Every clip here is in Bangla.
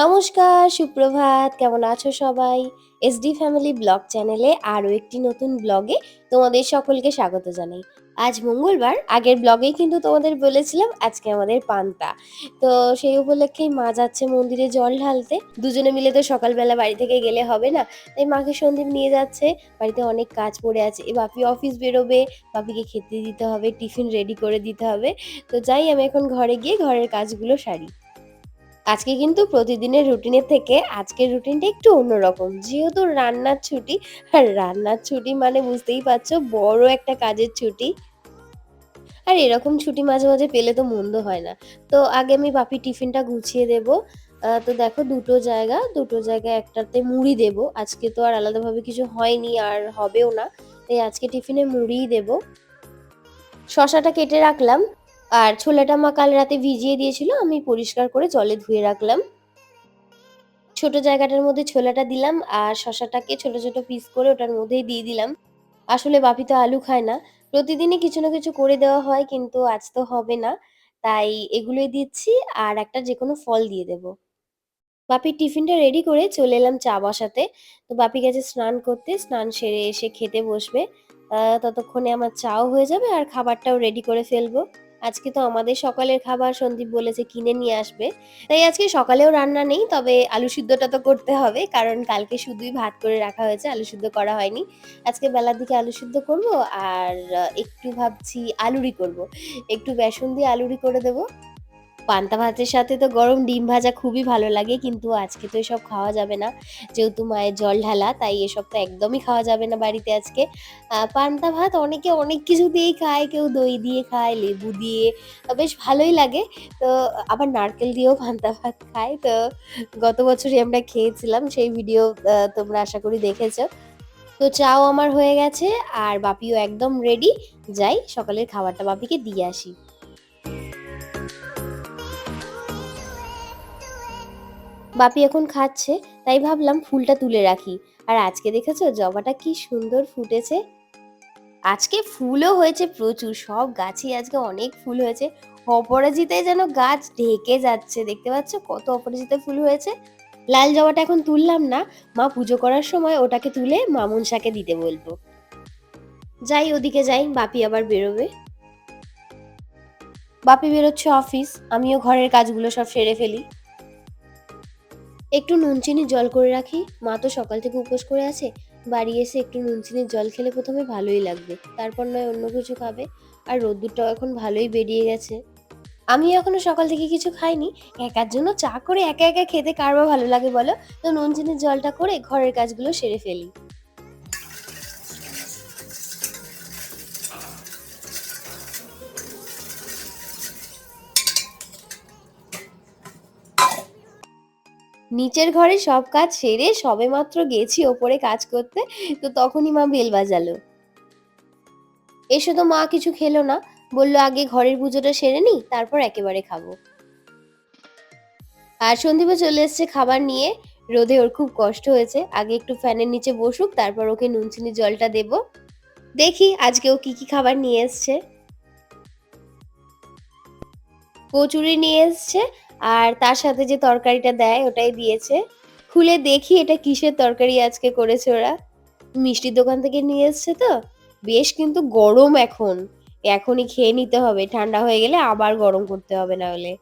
নমস্কার, সুপ্রভাত। কেমন আছো সবাই? এসডি ফ্যামিলি ব্লগ চ্যানেলে আরও একটি নতুন ব্লগে তোমাদের সকলকে স্বাগত জানাই। আজ মঙ্গলবার, আগের ব্লগেই কিন্তু তোমাদের বলেছিলাম আজকে আমাদের পান্তা। তো সেই উপলক্ষেই মা যাচ্ছে মন্দিরে জল ঢালতে। দুজনে মিলে তো সকালবেলা বাড়ি থেকে গেলে হবে না। তাই মাকে সন্দীপ নিয়ে যাচ্ছে। বাড়িতে অনেক কাজ পড়ে আছে। এ বাপি অফিস বেরোবে, বাপিকে খেতে দিতে হবে, টিফিন রেডি করে দিতে হবে। তো যাই আমি এখন ঘরে গিয়ে ঘরের কাজগুলো সারি। আজকে কিন্তু প্রতিদিনের রুটিনের থেকে আজকের রুটিনটা একটু অন্যরকম। যেহেতু রান্নার ছুটি, আর রান্নার ছুটি মানে বুঝতেই পারছ, বড় একটা কাজের ছুটি। আর এরকম ছুটি মাঝে মাঝে পেলে তো মন্দ হয় না। তো আগে আমি বাপি টিফিনটা গুছিয়ে দেব। তো দেখো দুটো জায়গা, দুটো জায়গায় একটাতে মুড়ি দেব। আজকে তো আর আলাদাভাবে কিছু হয়নি, আর হবেও না। তাই আজকে টিফিনে মুড়িই দেব। শশাটা কেটে রাখলাম। আর ছোলাটা মা কাল রাতে ভিজিয়ে দিয়েছিল, আমি পরিষ্কার করে জলে ধুয়ে রাখলাম। ছোট জায়গাটার মধ্যে ছোলাটা দিলাম আর শশাটাকে ছোট ছোট পিস করে ওটার মধ্যেই দিয়ে দিলাম। আসলে বাপি তো আলু খায় না, প্রতিদিনই কিছু না কিছু করে দেওয়া হয় কিন্তু আজ তো হবে না, তাই এগুলোই দিচ্ছি আর একটা যে কোনো ফল দিয়ে দেব। বাপির টিফিনটা রেডি করে চলে এলাম চা বসাতে। তো বাপি গেছে স্নান করতে, স্নান সেরে এসে খেতে বসবে। ততক্ষণে আমার চাও হয়ে যাবে আর খাবারটাও রেডি করে ফেলব। আজকে তো আমাদের সকালের খাবার সন্দীপ বলেছে কিনে নিয়ে আসবে। তাই আজকে সকালেও রান্না নেই, তবে আলু সিদ্ধটা তো করতে হবে, কারণ কালকে শুধুই ভাত করে রাখা হয়েছে, আলু সিদ্ধ করা হয়নি। আজকে বেলার দিকে আলু সিদ্ধ করব, আর একটু ভাবছি আলুরি করব। একটু বেসন দিয়ে আলুরি করে দেবো। পান্তা ভাতের সাথে তো গরম ডিম ভাজা খুবই ভালো লাগে, কিন্তু আজকে তো এসব খাওয়া যাবে না। যেহেতু মায়ের জল ঢালা, তাই এসব তো একদমই খাওয়া যাবে না বাড়িতে আজকে। পান্তা ভাত অনেকে অনেক কিছু দিয়েই খায়, কেউ দই দিয়ে খায়, লেবু দিয়ে, বেশ ভালোই লাগে। তো আবার নারকেল দিয়েও পান্তা ভাত খায়। তো গত বছরই আমরা খেয়েছিলাম, সেই ভিডিও তোমরা আশা করি দেখেছ। তো চাও আমার হয়ে গেছে, আর বাপিও একদম রেডি যাই, সকালের খাবারটা বাপিকে দিয়ে আসি। বাপি এখন খাচ্ছে, তাই ভাবলাম ফুলটা তুলে রাখি। আর আজকে দেখেছ জবাটা কি সুন্দর ফুটেছে? আজকে ফুলও হয়েছে প্রচুর, সব গাছই আজকে অনেক ফুল হয়েছে। অপরাজিতায় যেন গাছ ঢেকে যাচ্ছে, দেখতে পাচ্ছ কত অপরাজিতা ফুল হয়েছে। লাল জবাটা এখন তুললাম না, মা পুজো করার সময় ওটাকে তুলে মামুন শাকে দিতে বলব যাই ওদিকে যাই, বাপি আবার বেরোবে। বাপি বেরোচ্ছে অফিস, আমিও ঘরের কাজগুলো সব সেরে ফেলি। একটু নুন চিনির জল করে রাখি। মা তো সকাল থেকে উপোস করে আছে। বাড়ি এসে একটু নুন চিনির জল খেলে প্রথমে ভালোই লাগবে। তারপর নয়, অন্য কিছু খাবে। আর রোদ্দুরটাও এখন ভালোই বেরিয়ে গেছে। আমি এখনও সকাল থেকে কিছু খাইনি। একার জন্য চা করে একা একা খেতে কারবা ভালো লাগে বলো? তো নুন চিনির জলটা করে ঘরের কাজগুলো সেরে ফেলি। নিচের ঘরে সব কাজ সেরে সবেমাত্র গেছি ওপরে কাজ করতে। তো তখনই মা বেল বাজালো। এসে তো মা, কিছু খেলো না। বলল, আগে ঘরের পুজোটা সেরে নি তারপর একেবারে খাব। আর সন্দীপও চলে এসছে খাবার নিয়ে। রোদে ওর খুব কষ্ট হয়েছে। আগে একটু ফ্যানের নিচে বসুক, তারপর ওকে নুন চিনি জলটা দেবো। দেখি আজকে ও কি কি খাবার নিয়ে এসছে। কচুরি নিয়ে এসছে আর তার সাথে যে তরকারিটা দেয়, ওটাই দিয়েছে। খুলে দেখি এটা কিসের তরকারি আজকে করেছে ওরা। মিষ্টির দোকান থেকে নিয়ে এসছে তো। বেশ কিন্তু গরম এখন। এখনই খেয়ে নিতে হবে। ঠান্ডা হয়ে গেলে আবার গরম করতে হবে না হলে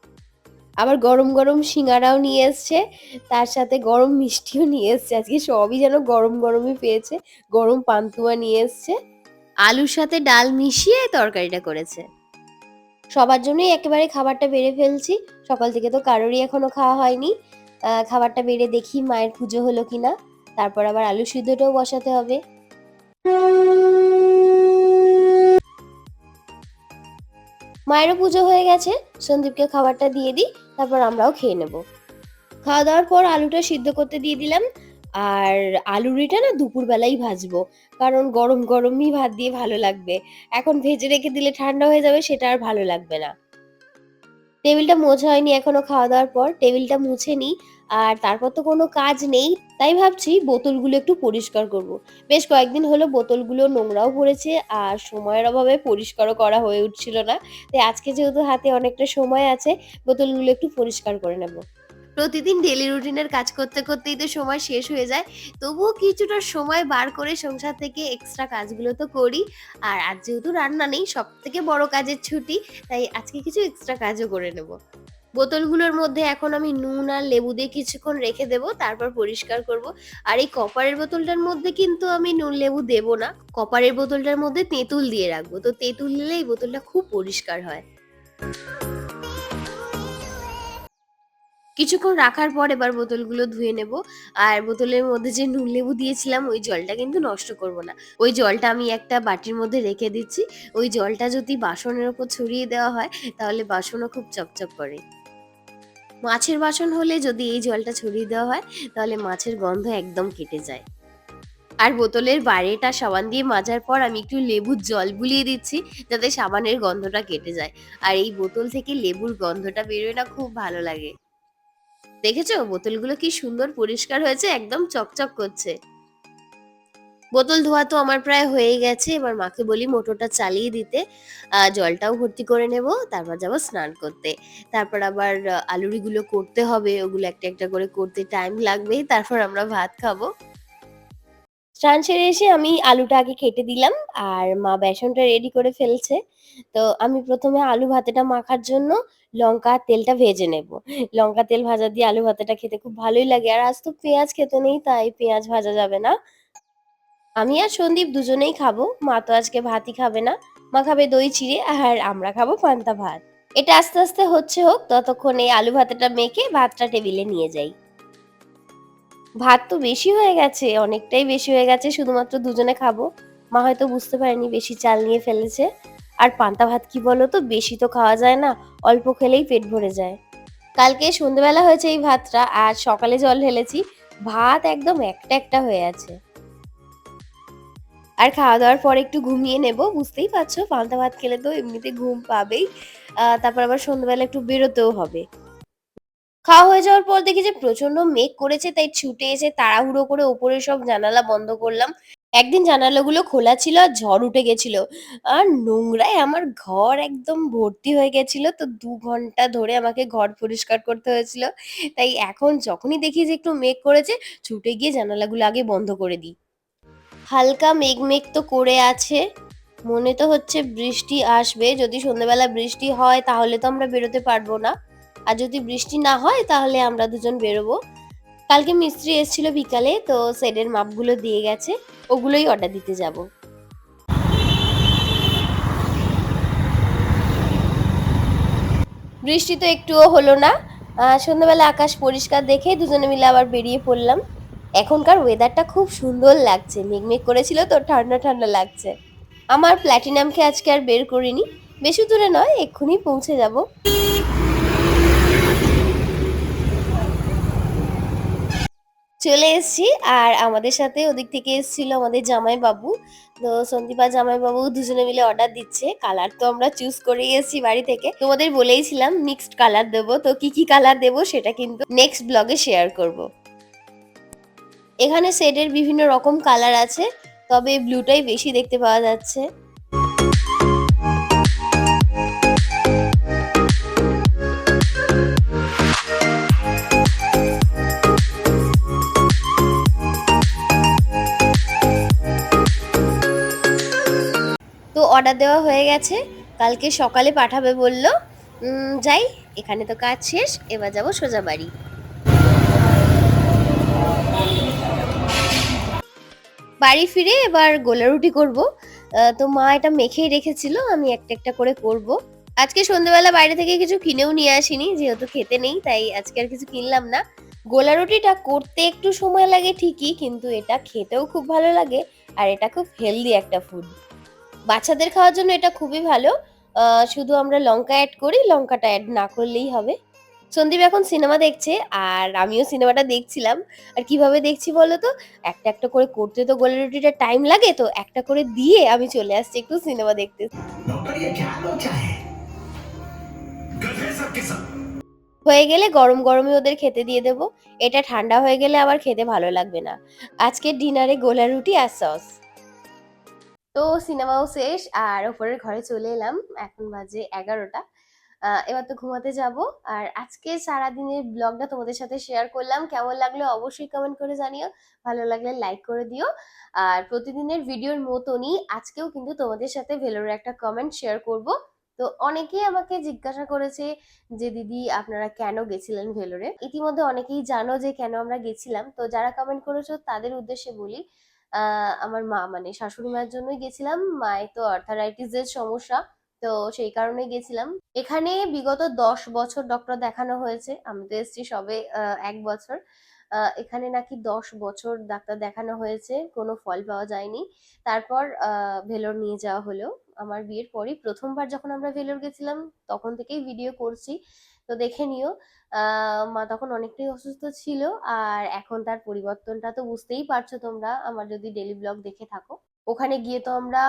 আবার গরম গরম সিঙ্গারাও নিয়ে এসছে। তার সাথে গরম মিষ্টিও নিয়ে এসছে। আজকে সবই যেন গরম গরমই পেয়েছে। গরম পান্তুয়া নিয়ে এসছে। আলুর সাথে ডাল মিশিয়ে তরকারিটা করেছে। সবার জন্যই একেবারে খাবারটা বেড়ে ফেলছি। সকাল থেকে তো কারোরই এখনও খাওয়া হয়নি। খাবারটা বেড়ে দেখি মায়ের পুজো হলো কিনা। তারপর আবার আলু সিদ্ধটাও বসাতে হবে। মায়েরও পুজো হয়ে গেছে। সন্দীপকে খাবারটা দিয়ে দিই, তারপর আমরাও খেয়ে নেব। খাওয়া দাওয়ার পর আলুটা সিদ্ধ করতে দিয়ে দিলাম। আর আলুরিটা না দুপুরবেলাই ভাজবো, কারণ গরম গরমই ভাত দিয়ে ভালো লাগবে। এখন ভেজে রেখে দিলে ঠান্ডা হয়ে যাবে, সেটা আর ভালো লাগবে না। টেবিলটা মোছা হয়নি এখনও খাওয়া দাওয়ার পর, টেবিলটা মুছে নিই, আর তারপর তো কোনো কাজ নেই, তাই ভাবছি বোতলগুলো একটু পরিষ্কার করব। বেশ কয়েকদিন হলো বোতলগুলো নোংরাও পড়েছে, আর সময়ের অভাবে পরিষ্কারও করা হয়ে উঠছিল না। তাই আজকে যেহেতু হাতে অনেকটা সময় আছে, বোতলগুলো একটু পরিষ্কার করে নেব। প্রতিদিন ডেলি রুটিনের কাজ করতে করতেই তো সময় শেষ হয়ে যায়। তবুও কিছুটা সময় বার করে সংসার থেকে এক্সট্রা কাজগুলো তো করি। আর আজ যেহেতু রান্না নেই সব থেকে বড় কাজের ছুটি, তাই আজকে কিছু এক্সট্রা কাজও করে নেব। বোতলগুলোর মধ্যে এখন আমি নুন আর লেবু দিয়ে কিছুক্ষণ রেখে দেব, তারপর পরিষ্কার করব। আর এই কপারের বোতলটার মধ্যে কিন্তু আমি নুন লেবু দেব না। কপারের বোতলটার মধ্যে তেঁতুল দিয়ে রাখব। তো তেঁতুল দিলে এই বোতলটা খুব পরিষ্কার হয়। কিছুক্ষণ রাখার পর এবার বোতলগুলো ধুয়ে নেব। আর বোতলের মধ্যে যে নুন লেবু দিয়েছিলাম, ওই জলটা কিন্তু নষ্ট করব না। ওই জলটা আমি একটা বাটির মধ্যে রেখে দিচ্ছি। ওই জলটা যদি বাসনের ওপর ছড়িয়ে দেওয়া হয়, তাহলে বাসনও খুব চকচক করে। মাছের বাসন হলে যদি এই জলটা ছড়িয়ে দেওয়া হয়, তাহলে মাছের গন্ধ একদম কেটে যায়। আর বোতলের বাইরেটা সাবান দিয়ে মাজার পর আমি একটু লেবুর জল বুলিয়ে দিচ্ছি, যাতে সাবানের গন্ধটা কেটে যায়। আর এই বোতল থেকে লেবুর গন্ধটা বেরোয় না, খুব ভালো লাগে। দেখেছ? বোতলগুলো কি সুন্দর পরিষ্কার হয়েছে, একদম চকচক করছে। বোতল ধোয়া তো আমার প্রায় হয়ে গেছে, এবার মাকে বলি মোটরটা চালিয়ে দিতে। জলটাও ভর্তি করে নেব, তারপর যাব স্নান করতে। তারপর আবার আলুরিগুলো করতে হবে, ওগুলো একটা একটা করে করতে টাইম লাগবে তারপর আমরা ভাত খাব। স্নান সেরে এসে আমি আলুটা আগে কেটে দিলাম আর মা বেসনটা রেডি করে ফেলছে। তো আমি প্রথমে আলু ভাতেটা মাখার জন্য লঙ্কা তেলটা ভেজে নেব। লঙ্কা তেল ভাজা দিয়ে আলু ভাতেটা খেতে খুব ভালোই লাগে। আর আজ তো পেঁয়াজ খেতে নেই, তাই পেঁয়াজ ভাজা যাবে না। আমি আর সন্দীপ দুজনেই খাব, মা তো আজকে ভাতই খাবে না। মা খাবে দই, চিড়ে আর আমরা খাব পান্তা ভাত। এটা আস্তে আস্তে হচ্ছে হোক, ততক্ষণ এই আলু ভাতেটা মেখে ভাতটা টেবিলে নিয়ে যাই। ভাত তো বেশি হয়ে গেছে, অনেকটাই বেশি হয়ে গেছে, শুধুমাত্র দুজনে খাব। মা হয়তো বুঝতে পারেনি, বেশি চাল নিয়ে ফেলেছে। আর পান্তা ভাত কি বলো তো, বেশি তো খাওয়া যায় না, অল্প খেলেই পেট ভরে যায়। কালকে সন্ধেবেলা হয়েছে এই ভাতটা, আর সকালে জল ঢেলেছি, ভাত একদম একটা একটা হয়ে আছে। আর খাওয়া দাওয়ার পর একটু ঘুমিয়ে নেব, বুঝতেই পারছ, পান্তা ভাত খেলে তো এমনিতে ঘুম পাবেই তারপর আবার সন্ধ্যাবেলা একটু বেরোতেও হবে। খাওয়া হয়ে যাওয়ার পর দেখি যে প্রচণ্ড মেঘ করেছে, তাই ছুটে এসে তাড়াহুড়ো করে ওপরে সব জানালা বন্ধ করলাম। একদিন জানালাগুলো খোলা ছিল আর ঝড় উঠে গেছিল। আর নোংরায় আমার ঘর একদম ভর্তি হয়ে গেছিল। তো দু ঘণ্টা ধরে আমাকে ঘর পরিষ্কার করতে হয়েছিল। তাই এখন যখনই দেখি যে একটু মেঘ করেছে, ছুটে গিয়ে জানালাগুলো আগে বন্ধ করে দিই। হালকা মেঘ মেঘ তো করে আছে। মনে তো হচ্ছে বৃষ্টি আসবে। যদি সন্ধ্যেবেলা বৃষ্টি হয়, তাহলে তো আমরা বেরোতে পারব না। আর যদি বৃষ্টি না হয়, তাহলে আমরা দুজন বেরোবো। কালকে মিস্ত্রি এসেছিল বিকালে, তো সেডের মাপগুলো দিয়ে গেছে, ওগুলোই অর্ডার দিতে যাব। বৃষ্টি তো একটুও হলো না। সন্ধ্যাবেলা আকাশ পরিষ্কার দেখে দুজনে মিলে আবার বেরিয়ে পড়লাম। এখনকার ওয়েদারটা খুব সুন্দর লাগছে, মেঘমেঘ করেছিল তো ঠান্ডা ঠান্ডা লাগছে। আমার প্ল্যাটিনামকে আজকে আর বের করিনি, বেশি দূরে নয়, এক্ষুনি পৌঁছে যাব। চলে এসেছি আর আমাদের সাথে ওদিক থেকে এসেছিল আমাদের জামাই বাবু তো সন্দীপা জামাই বাবু দুজনে মিলে অর্ডার দিচ্ছে। কালার তো আমরা চুজ করে এসেছি বাড়ি থেকে। তোমাদের বলেইছিলাম মিক্সড কালার দেবো। তো কি কি কালার দেবো সেটা কিন্তু নেক্সট ব্লগে শেয়ার করব। এখানে শেডের বিভিন্ন রকম কালার আছে, তবে ব্লুটাই বেশি দেখতে পাওয়া যাচ্ছে। অর্ডার দেওয়া হয়ে গেছে। কালকে সকালে পাঠাবে বলল যাই, এখানে তো কাজ শেষ, এবার যাব সোজা বাড়ি। বাড়ি ফিরে এবার গোলা রুটি করব তো মা এটা মেখেই রেখেছিল, আমি একটা একটা করে করব। আজকে সন্ধ্যেবেলা বাইরে থেকে কিছু কিনেও নিয়ে আসিনি, যেহেতু খেতে নেই, তাই আজকে আর কিছু কিনলাম না। গোলা রুটিটা করতে একটু সময় লাগে ঠিকই, কিন্তু এটা খেতেও খুব ভালো লাগে, আর এটা খুব হেলদি একটা ফুড বাচ্চাদের খাওয়ার জন্য এটা খুবই ভালো। শুধু আমরা লঙ্কা অ্যাড করি, লঙ্কাটা অ্যাড না করলেই হবে। সন্দীপ এখন সিনেমা দেখছে, আর আমিও সিনেমাটা দেখছিলাম। আর কীভাবে দেখছি বলো তো? একটা একটা করে করতে তো গোলা রুটিটা টাইম লাগে, তো একটা করে দিয়ে আমি চলে আসছি একটু সিনেমা দেখতে। হয়ে গেলে গরম গরমে ওদের খেতে দিয়ে দেবো। এটা ঠান্ডা হয়ে গেলে আবার খেতে ভালো লাগবে না। আজকে ডিনারে গোলা রুটি আর সস তো সিনেমাও শেষ, আর ওপরের ঘরে চলে এলাম। এখন বাজে এগারোটা। এবার তো ঘুমাতে যাব। আর আজকে সারাদিনের ব্লগটা তোমাদের সাথে শেয়ার করলাম। কেমন লাগল অবশ্যই কমেন্ট করে জানিও। ভালো লাগলে লাইক করে দিও। আর প্রতিদিনের ভিডিওর মতনই আজকেও কিন্তু তোমাদের সাথে ভেলোরের একটা কমেন্ট শেয়ার করব। তো অনেকেই আমাকে জিজ্ঞাসা করেছে যে, দিদি, আপনারা কেন গেছিলেন ভেলোরে? ইতিমধ্যে অনেকেই জানো যে, কেন আমরা গেছিলাম। তো যারা কমেন্ট করেছ, তাদের উদ্দেশ্যে বলি আমার মা মানে শাশুড়ি মায়ের জন্যই গেছিলাম। মায়ের তো আর্থারাইটিস এর সমস্যা, তো সেই কারণে গেছিলাম। এখানে বিগত দশ বছর ডক্টর দেখানো হয়েছে। আমি তো এসছি সবে এক বছর। এখানে নাকি দশ বছর ডাক্তার দেখানো হয়েছে। কোনো ফল পাওয়া যায়নি। তারপর ভেলোর নিয়ে যাওয়া হলো। আমার বিয়ের পরই প্রথমবার যখন আমরা ভেলোর গেছিলাম, তখন থেকেই ভিডিও করছি। তো দেখে নিও মা তখন অনেকটাই অসুস্থ ছিল, আর এখন তার পরিবর্তনটা তো বুঝতেই পারছ তোমরা। আমার যদি ডেলি ব্লগ দেখে থাকো। ওখানে গিয়ে তো আমরা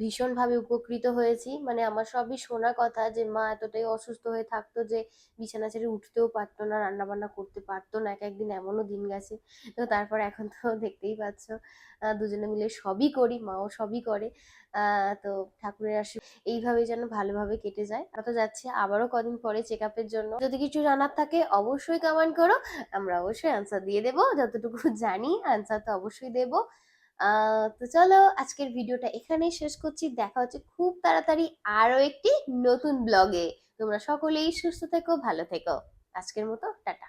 ভীষণভাবে উপকৃত হয়েছি। মানে আমার সবই শোনা কথা যে মা এতটাই অসুস্থ হয়ে থাকতো যে বিছানা ছেড়ে উঠতেও পারতো না রান্না বান্না করতে পারতো না এক একদিন এমনও দিন গেছে। তো তারপর এখন তো দেখতেই পাচ্ছ দুজনে মিলে সবই করি, মাও সবই করে। তো ঠাকুরের আসে এইভাবে যেন ভালোভাবে কেটে যায়। আমরা তো যাচ্ছি আবারও কদিন পরে চেক আপের জন্য। যদি কিছু জানার থাকে অবশ্যই কমেন্ট করো, আমরা অবশ্যই আনসার দিয়ে দেবো। যতটুকু জানি আনসার তো অবশ্যই দেবো। তো চলো আজকের ভিডিওটা এখানেই শেষ করছি। দেখা হচ্ছে খুব তাড়াতাড়ি আরও একটি নতুন ব্লগে তোমরা সকলেই সুস্থ থেকো, ভালো থেকো। আজকের মতো, টাটা।